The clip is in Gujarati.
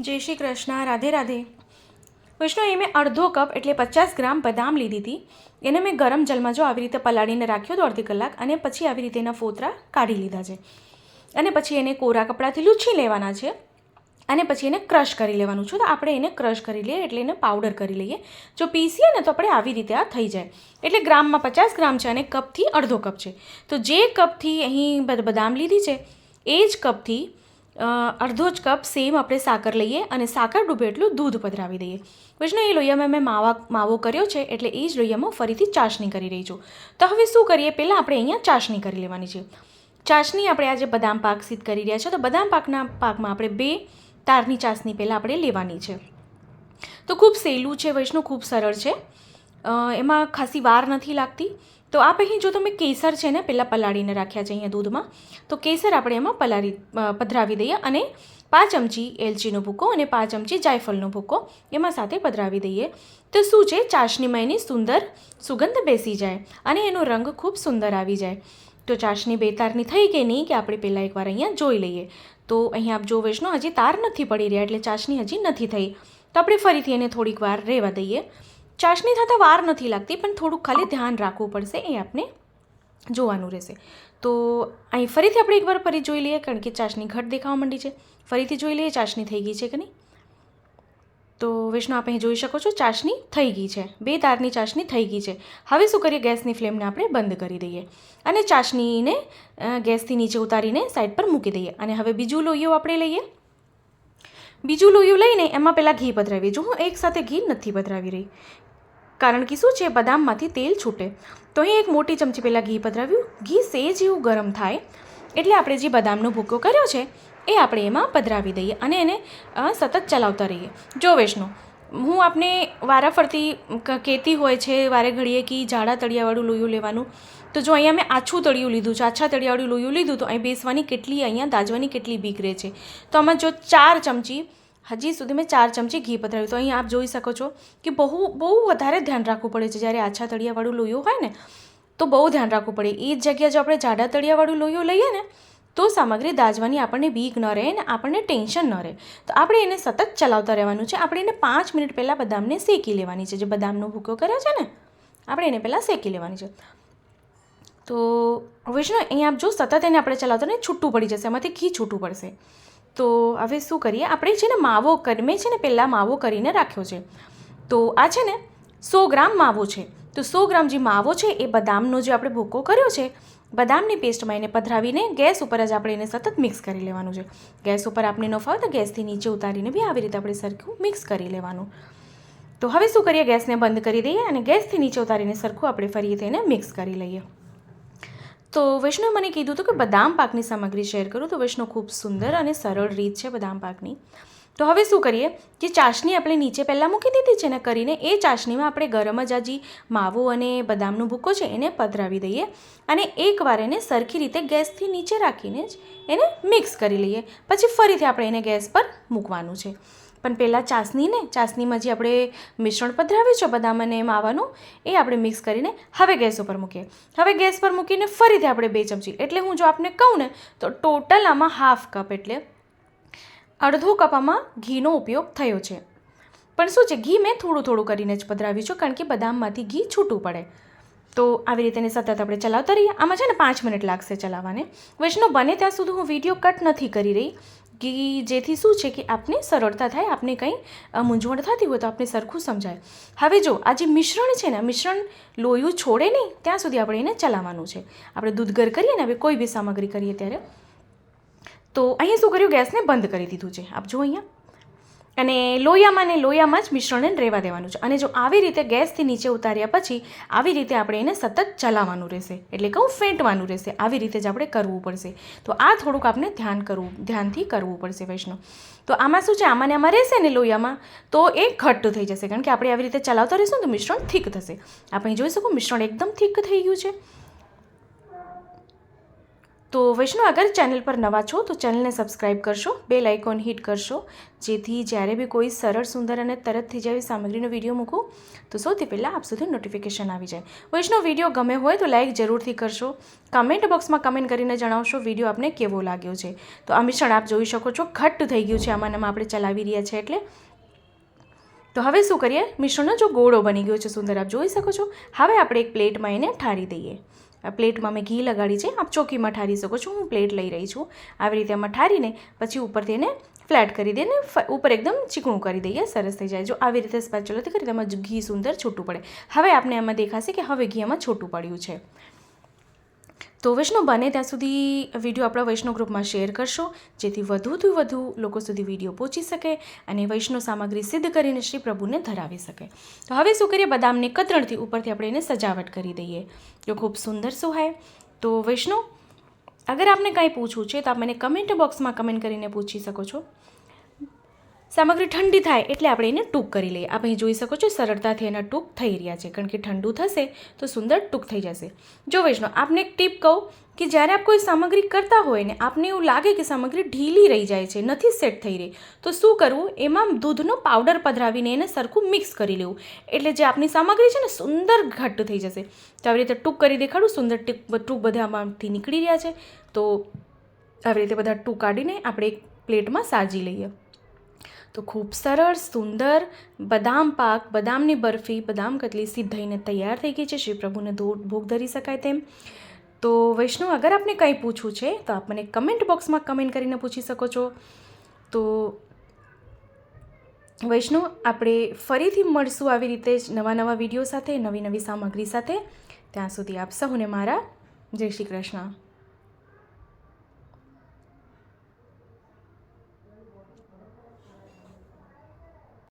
જય શ્રી કૃષ્ણ, રાધે રાધે. વૈષ્ણવ મેં અડધો કપ એટલે પચાસ ગ્રામ બદામ લીધી હતી. એને મેં ગરમ જલમાં જો આવી રીતે પલાળીને રાખ્યો હતો અડધી કલાક અને પછી આવી રીતે એના ફોતરા કાઢી લીધા છે. અને પછી એને કોરા કપડાથી લૂછી લેવાના છે અને પછી એને ક્રશ કરી લેવાનું છે. તો આપણે એને ક્રશ કરી લઈએ એટલે એને પાવડર કરી લઈએ. જો પીસીએ ને તો આપણે આવી રીતે આ થઈ જાય. એટલે ગ્રામમાં પચાસ ગ્રામ છે અને કપથી અડધો કપ છે. તો જે કપથી અહીં બદામ લીધી છે, એ જ કપથી અડધો જ કપ સેમ આપણે સાકર લઈએ અને સાકર ડૂબે એટલું દૂધ પધરાવી દઈએ. વૈષ્ણવ, એ લોહીયામાં મેં માવા, માવો કર્યો છે એટલે એ જ લોહીયામાં ફરીથી ચાસણી કરી રહી છું. તો હવે શું કરીએ? પહેલાં આપણે અહીંયા ચાસણી કરી લેવાની છે. ચાસણી આપણે આજે બદામ પાક સિદ્ધ કરી રહ્યા છે. તો બદામ પાકના પાકમાં આપણે બે તારની ચાસણી પહેલાં આપણે લેવાની છે. તો ખૂબ સહેલું છે વૈષ્ણવ, ખૂબ સરળ છે. એમાં ખાસી વાર નથી લાગતી. તો આ પછી જો તમે કેસર છે ને પહેલાં પલાળીને રાખ્યા છે અહીંયા દૂધમાં, તો કેસર આપણે એમાં પલાળી પધરાવી દઈએ અને પાંચ ચમચી એલચીનો ભૂકો અને પાંચ ચમચી જાયફળનો ભૂકો એમાં સાથે પધરાવી દઈએ. તો શું છે? ચાસણીમાં એની સુંદર સુગંધ બેસી જાય અને એનો રંગ ખૂબ સુંદર આવી જાય. તો ચાસણી બે તારની થઈ કે નહીં કે આપણે પહેલાં એકવાર અહીંયા જોઈ લઈએ. તો અહીંયા આપ જો વૈષ્ણવ, હજી તાર નથી પડી રહ્યા એટલે ચાસણી હજી નથી થઈ. તો આપણે ફરીથી એને થોડીક વાર રહેવા દઈએ. ચાસણી થતાં વાર નથી લાગતી, પણ થોડુંક ખાલી ધ્યાન રાખવું પડશે, એ આપણે જોવાનું રહેશે. તો અહીં ફરીથી આપણે એકવાર ફરી જોઈ લઈએ, કારણ કે ચાસણી ઘટ દેખાવા માંડી છે. ફરીથી જોઈ લઈએ ચાસણી થઈ ગઈ છે કે નહીં? તો વિષ્ણુ આપણે જોઈ શકો છો ચાસણી થઈ ગઈ છે. બે તારની ચાસણી થઈ ગઈ છે. હવે શું કરીએ? ગેસની ફ્લેમને આપણે બંધ કરી દઈએ. અને ચાસણીને ગેસથી નીચે ઉતારીને સાઈડ પર મૂકી દઈએ. અને હવે બીજું લોહીઓ આપણે લઈએ. બીજું લોહીયું લઈને એમાં પહેલાં ઘી પધરાવીએ. જો હું એકસાથે ઘી નથી પધરાવી રહી કારણ કે શું છે? બદામમાંથી તેલ છૂટે. તો અહીં એક મોટી ચમચી પહેલાં ઘી પધરાવ્યું. ઘી સેજ એવું ગરમ થાય એટલે આપણે જે બદામનો ભૂકો કર્યો છે, એ આપણે એમાં પધરાવી દઈએ અને એને સતત ચલાવતા રહીએ. જો વૈષ્ણુ હું આપને વારાફરતી કહેતી હોય છે, વારે ઘડીએ કે જાડા તળિયાવાળું લોહીયું લેવાનું. તો જો અહીંયા મેં આછું તળિયું લીધું છે, આછા તળિયાવાળું લોયું લીધું, તો અહીં બેસવાની કેટલી, અહીંયા દાજવાની કેટલી બીક રહે છે. તો આમાં જો ચાર ચમચી હજી સુધી મેં ચાર ચમચી ઘી પધરાવ્યું. તો અહીં આપ જોઈ શકો છો કે બહુ બહુ વધારે ધ્યાન રાખવું પડે છે. જ્યારે આછા તળિયાવાળું લોહીયું હોય ને, તો બહુ ધ્યાન રાખવું પડે. એ જ જગ્યાએ જો આપણે જાડા તળિયાવાળું લોહીયું લઈએ ને, તો સામગ્રી દાજવાની આપણને બીક ન રહે ને આપણને ટેન્શન ન રહે. તો આપણે એને સતત ચલાવતા રહેવાનું છે. આપણે એને પાંચ મિનિટ પહેલાં બદામને શેકી લેવાની છે. જે બદામનો ભૂકો કર્યો છે ને, આપણે એને પહેલાં શેકી લેવાની છે. તો વિષ્ણુ અહીંયા આપ જો સતત એને આપણે ચલાવતા ને છૂટું પડી જશે. એમાંથી ઘી છૂટું પડશે. તો હવે શું કરીએ? આપણે છે ને માવો કરી, મેં છે ને પહેલાં માવો કરીને રાખ્યો છે. તો આ છે ને સો ગ્રામ માવો છે. તો સો ગ્રામ જે માવો છે એ બદામનો જે આપણે ભૂકો કર્યો છે, બદામની પેસ્ટમાં એને પધરાવીને ગેસ ઉપર જ આપણે એને સતત મિક્સ કરી લેવાનું છે. ગેસ ઉપર આપણે ન ફાવે તો ગેસથી નીચે ઉતારીને બી આવી રીતે આપણે સરખું મિક્સ કરી લેવાનું. તો હવે શું કરીએ? ગેસને બંધ કરી દઈએ અને ગેસથી નીચે ઉતારીને સરખું આપણે ફરી તેને મિક્સ કરી લઈએ. તો વૈષ્ણવ મને કીધું હતું કે બદામ પાકની સામગ્રી શેર કરું, તો વૈષ્ણવ ખૂબ સુંદર અને સરળ રીત છે બદામ પાકની. તો હવે શું કરીએ જે ચાસણી આપણે નીચે પહેલાં મૂકી દીધી છે ને કરીને એ ચાસણીમાં આપણે ગરમ જ આજી માવો અને બદામનો ભૂકો છે એને પધરાવી દઈએ અને એકવાર એને સરખી રીતે ગેસથી નીચે રાખીને જ એને મિક્સ કરી લઈએ. પછી ફરીથી આપણે એને ગેસ પર મૂકવાનું છે. પણ પહેલાં ચાસણીને, ચાસણીમાં જે આપણે મિશ્રણ પધરાવ્યું છે બદામ અને માવાનું, એ આપણે મિક્સ કરીને હવે ગેસ ઉપર મૂકીએ. હવે ગેસ પર મૂકીને ફરીથી આપણે બે ચમચી, એટલે હું જો આપને કહું ને, તો ટોટલ આમાં હાફ કપ એટલે અડધો કપ આમાં ઘીનો ઉપયોગ થયો છે. પણ શું છે, ઘી મેં થોડું થોડું કરીને જ પધરાવ્યું છું, કારણ કે બદામમાંથી ઘી છૂટું પડે. તો આવી રીતે સતત આપણે ચલાવતા રહીએ. આમાં છે ને પાંચ મિનિટ લાગશે ચલાવવાને. વૈષ્ણવ બને ત્યાં સુધી હું વીડિયો કટ નથી કરી રહી. કે જેથી શું છે કે આપને સરળતા થાય, આપને કંઈ મૂંઝવણ થતી હોય તો આપને સરખું સમજાય. હવે જો, આ જે મિશ્રણ છે ને મિશ્રણ લોયું છોડે નહીં, ત્યાં સુધી આપણે એને ચલાવવાનું છે. આપણે દૂધ ગર કરીએ ને, હવે કોઈ બી સામગ્રી કરીએ ત્યારે, તો અહીંયા શું કર્યું? ગેસને બંધ કરી દીધું છે. આપ જો અહીંયા. અને લોયામાં ને લોયામાં જ મિશ્રણને રહેવા દેવાનું છે. અને જો આવી રીતે ગેસથી નીચે ઉતાર્યા પછી આવી રીતે આપણે એને સતત ચલાવવાનું રહેશે. એટલે કહું ફેંટવાનું રહેશે. આવી રીતે જ આપણે કરવું પડશે. તો આ થોડુંક આપણે ધ્યાન કરવું, ધ્યાનથી કરવું પડશે વૈષ્ણવ. તો આમાં શું છે? આમાં ને આમાં રહેશે ને લોયામાં? તો એ ઘટ્ટ થઈ જશે. કારણ કે આપણે આવી રીતે ચલાવતા રહીશું તો મિશ્રણ થીક થશે. આપણે જોઈ શકો મિશ્રણ એકદમ થીક થઈ ગયું છે. તો વૈષ્ણવ, અગર ચેનલ પર નવા છો, તો ચેનલને સબસ્ક્રાઇબ કરશો, બેલ આઇકોન હિટ કરશો, જેથી જ્યારે બી કોઈ સરળ, સુંદર અને તરત થઈ જાય સામગ્રીનો વીડિયો મૂકું, તો સૌથી પહેલાં આપ સુધી નોટિફિકેશન આવી જાય. વૈષ્ણવ, વીડિયો ગમે હોય તો લાઇક જરૂરથી કરશો. કમેન્ટ બોક્સમાં કમેન્ટ કરીને જણાવશો, વીડિયો આપને કેવો લાગ્યો છે. તો આ મિશ્રણ આપ જોઈ શકો છો, ઘટ્ટ થઈ ગયું છે, આમાં આપણે ચલાવી રહ્યા છે એટલે. તો હવે શું કરીએ? મિશ્રણનો જો ગોળો બની ગયો છે, સુંદર, આપ જોઈ શકો છો. હવે આપણે એક પ્લેટમાં એને ઠારી દઈએ. પ્લેટમાં મેં ઘી લગાડી છે. આપ ચોકીમાં ઠારી શકો છો. હું પ્લેટ લઈ રહી છું. આવી રીતે આમાં ઠારીને પછી ઉપરથી એને ફ્લેટ કરી દઈને ઉપર એકદમ ચીકણું કરી દઈએ. સરસ થઈ જાય. જો આવી રીતે સ્પેચ્યુલાથી કરી તેમાં ઘી સુંદર છૂટું પડે. હવે આપણે એમાં દેખાશે કે હવે ઘી એમાં છોટું પડ્યું છે. તો વૈષ્ણવ બને ત્યાં સુધી વીડિયો આપણા વૈષ્ણવ ગ્રુપમાં શેર કરશો, જેથી વધુથી વધુ લોકો સુધી વીડિયો પહોંચી શકે અને વૈષ્ણવ સામગ્રી સિદ્ધ કરીને શ્રી પ્રભુને ધરાવી શકે. તો હવે શું કરીએ? બદામને કતરણથી ઉપરથી આપણે એને સજાવટ કરી દઈએ. જો ખૂબ સુંદર સુહાય. તો વૈષ્ણવ, અગર આપને કાંઈ પૂછવું છે, તો આપ મને કમેન્ટ બોક્સમાં કમેન્ટ કરીને પૂછી શકો છો. સામગ્રી ઠંડી થાય એટલે આપણે એને ટૂંક કરી લઈએ. આપણે જોઈ શકો છો સરળતાથી એના ટૂંક થઈ રહ્યા છે. કારણ કે ઠંડુ થશે તો સુંદર ટૂંક થઈ જશે. જો વૈષ્ણવ, આપને એક ટીપ કહું કે જ્યારે આપ કોઈ સામગ્રી કરતા હોય ને આપને એવું લાગે કે સામગ્રી ઢીલી રહી જાય છે, નથી સેટ થઈ રહી, તો શું કરવું? એમાં દૂધનો પાવડર પધરાવીને એને સરખું મિક્સ કરી લેવું. એટલે જે આપની સામગ્રી છે ને સુંદર ઘટ્ટ થઈ જશે. તો આવી રીતે ટૂંક કરી દેખાડું. સુંદર ટીક ટૂંક બધામાંથી નીકળી રહ્યા છે. તો આવી રીતે બધા ટૂંક કાઢીને આપણે એક પ્લેટમાં સાજી લઈએ. તો ખૂબ સરળ, સુંદર, બદામ પાક, બદામની બરફી, બદામ કતલી સીધાઈને તૈયાર થઈ ગઈ છે. શ્રી પ્રભુને ભોગ ધરી શકાય તેમ. તો વૈષ્ણવ, અગર આપને કંઈ પૂછવું છે, તો આપ મને કમેન્ટ બોક્સમાં કમેન્ટ કરીને પૂછી શકો છો. તો વૈષ્ણવ, આપણે ફરીથી મળશું આવી રીતે જ નવા નવા વીડિયો સાથે, નવી નવી સામગ્રી સાથે. ત્યાં સુધી આપ સહુને મારા જય શ્રી કૃષ્ણ.